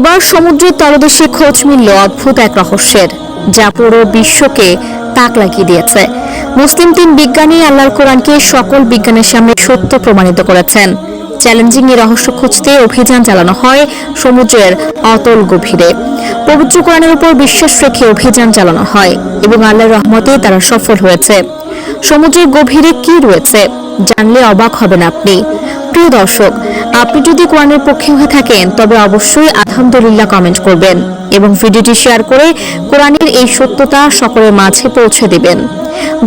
এবার সমুদ্রের তলদেশে খোঁজ মিলল অদ্ভুত এক রহস্যের, যা পুরো বিশ্বকে তাক লাগিয়ে দিয়েছে। মুসলিম তিন বিজ্ঞানী আল্লাহর কোরআনকে সকল বিজ্ঞানের সামনে সত্য প্রমাণিত করেছেন। চ্যালেঞ্জিং এই রহস্য খুঁজতে অভিযান চালানো হয় সমুদ্রের অতল গভীরে। পবিত্র কোরআনের উপর বিশ্বাস রেখে অভিযান চালানো হয় এবং আল্লাহর রহমতে তারা সফল হয়েছে। সমুদ্রের গভীরে কি রয়েছে, জানলে অবাক হবেন আপনি। প্রিয় দর্শক আপনি যদি কোরআনের পক্ষে হয়ে থাকেন, তবে অবশ্যই আলহামদুলিল্লাহ কমেন্ট করবেন এবং ভিডিওটি শেয়ার করে কোরআনের এই সত্যতা সকলের মাঝে পৌঁছে দেবেন।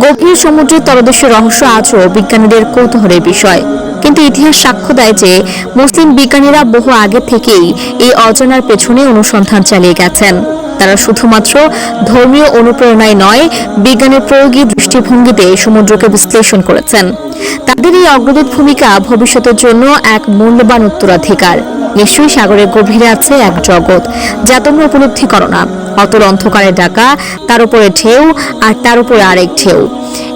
গভীর সমুদ্রের তলদেশের রহস্য আজও বিজ্ঞানীদের কৌতূহলের বিষয়। কিন্তু ইতিহাস সাক্ষ্য দেয় যে, মুসলিম বিজ্ঞানীরা বহু আগে থেকেই এই অজানার পেছনে অনুসন্ধান চালিয়ে গেছেন। তারা শুধুমাত্র ধর্মীয় অনুপ্রেরণায় নয়, বিজ্ঞানের প্রয়োগী দৃষ্টিভঙ্গিতে সমুদ্রকে বিশ্লেষণ করেছেন। তাদের এই অগ্রদূত ভূমিকা ভবিষ্যতের জন্য এক মূল্যবান উত্তরাধিকার। নিশ্চয়ই সাগরের গভীরে আছে এক জগৎ, যা তোমরা উপলব্ধি করো না। অতল অন্ধকারে ডাকা তার উপরে ঢেউ, আর তার উপরে আরেক ঢেউ।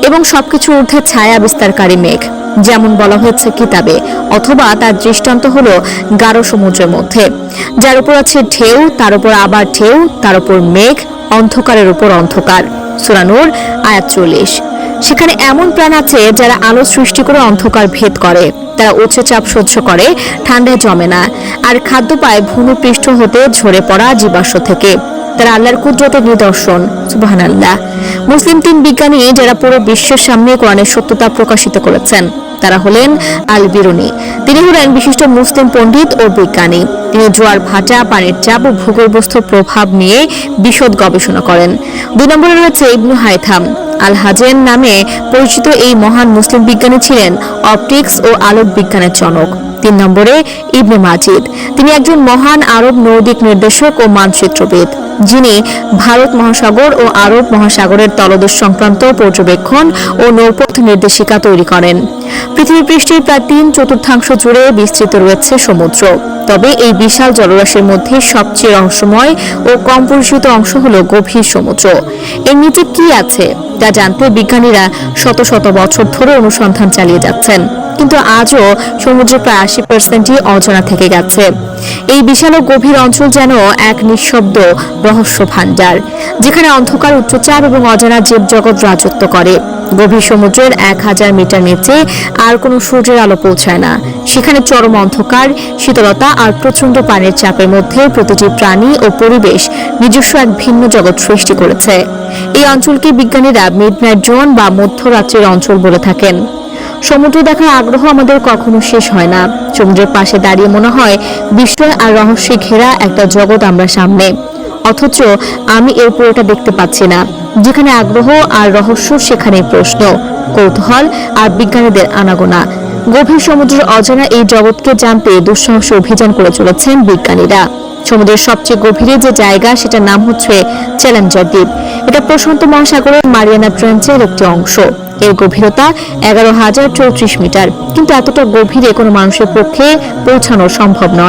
এবং সবকিছু ঊর্ধ্বে ছায়া বিস্তারকারী মেঘ। যেমন বলা হয়েছে কিতাবে, অথবা তার দৃষ্টান্ত হলো গাঢ় সমুদ্রের মধ্যে, যার উপর আছে ঢেউ, তার উপর আবার ঢেউ, তার উপর মেঘ, অন্ধকারের উপর অন্ধকার। সুরানুর আয়াত চল্লিশ। সেখানে এমন প্রাণ আছে যারা আলো সৃষ্টি করে অন্ধকার ভেদ করে, তারা উচ্চ চাপ সহ্য করে, ঠান্ডায় জমে না, আর খাদ্য পায় ভূমিপৃষ্ঠ হতে ঝরে পড়া জীবাশ্ম থেকে। তারা আল্লাহর কুদরতের নিদর্শন সুবাহান আল্লাহ মুসলিম তিন বিজ্ঞানী যারা পুরো বিশ্বের সামনে কোরআনের সত্যতা প্রকাশিত করেছেন। তারা হলেন আল বিরুনি তিনি হলেন বিশিষ্ট মুসলিম পণ্ডিত ও বিজ্ঞানী। তিনি জোয়ার ভাটা, পানির চাপ ও ভূগর্ভস্থ প্রভাব নিয়ে বিশদ গবেষণা করেন। দুই নম্বরে রয়েছে ইবনু হাইথাম। আল হাজেন নামে পরিচিত এই মহান মুসলিম বিজ্ঞানী ছিলেন অপটিক্স ও আলোক বিজ্ঞানের জনক। তিন নম্বরে ইবনে মাজিদ। তিনি একজন মহান আরব নৈদিক নির্দেশক ও মানচিত্রবিদ। যিনি ভারত মহাসাগর ও আরব মহাসাগরের তলদেশ সংক্রান্ত পর্যবেক্ষণ ও নৌপথ নির্দেশিকা তৈরি করেন। পৃথিবী পৃষ্ঠের প্রায় তিন চতুর্থাংশ জুড়ে বিস্তৃত রয়েছে সমুদ্র। তবে এই বিশাল জলরাশির মধ্যে সবচেয়ে রহস্যময় ও কম পরিচিত অংশ হল গভীর সমুদ্র। এর নিচে কি আছে, তা জানতে বিজ্ঞানীরা শত শত বছর ধরে অনুসন্ধান চালিয়ে যাচ্ছেন। কিন্তু আজও সমুদ্রের প্রায় আশি পার্সেন্টই অজানা থেকে গেছে। এই বিশাল গভীর অঞ্চল যেন এক নিঃশব্দ রহস্য ভাণ্ডার, যেখানে অন্ধকার, উচ্চচাপ এবং অজানা জীবজগৎ রাজত্ব করে। গভীর সমুদ্রের এক হাজার মিটার নিচে আর কোনো সূর্যের আলো পৌঁছায় না। সেখানে চরম অন্ধকার, শীতলতা আর প্রচণ্ড পানির চাপের মধ্যে প্রতিটি প্রাণী ও পরিবেশ নিজস্ব এক ভিন্ন জগৎ সৃষ্টি করেছে। এই অঞ্চলকে বিজ্ঞানীরা মিডনাইট জোন বা মধ্যরাত্রির অঞ্চল বলে থাকেন। সমুদ্র দেখার আগ্রহ আমাদের কখনো শেষ হয় না। সমুদ্রের পাশে দাঁড়িয়ে মনে হয় বিস্ময় আর রহস্যে ঘেরা একটা জগৎ আমরা সামনে। অথচ আমি এর পুরোটা দেখতে পাচ্ছি না, যেখানে আগ্রহ আর রহস্য সেখানে প্রশ্ন। কৌতূহল আর বিজ্ঞানীদের আনাগোনা। গভীর সমুদ্রের অজানা এই জগৎকে জানতে দুঃসাহস অভিযান করে চলেছেন বিজ্ঞানীরা। সমুদ্রের সবচেয়ে গভীরে যে জায়গা, সেটার নাম হচ্ছে চ্যালেঞ্জার দ্বীপ এটা প্রশান্ত মহাসাগরের মারিয়ানা ট্রেঞ্চের একটি অংশ। এর গভীরতা এগারো হাজার চৌত্রিশ মিটার। কিন্তু এতটা গভীরে কোনো মানুষের পক্ষে পৌঁছানো সম্ভব নয়।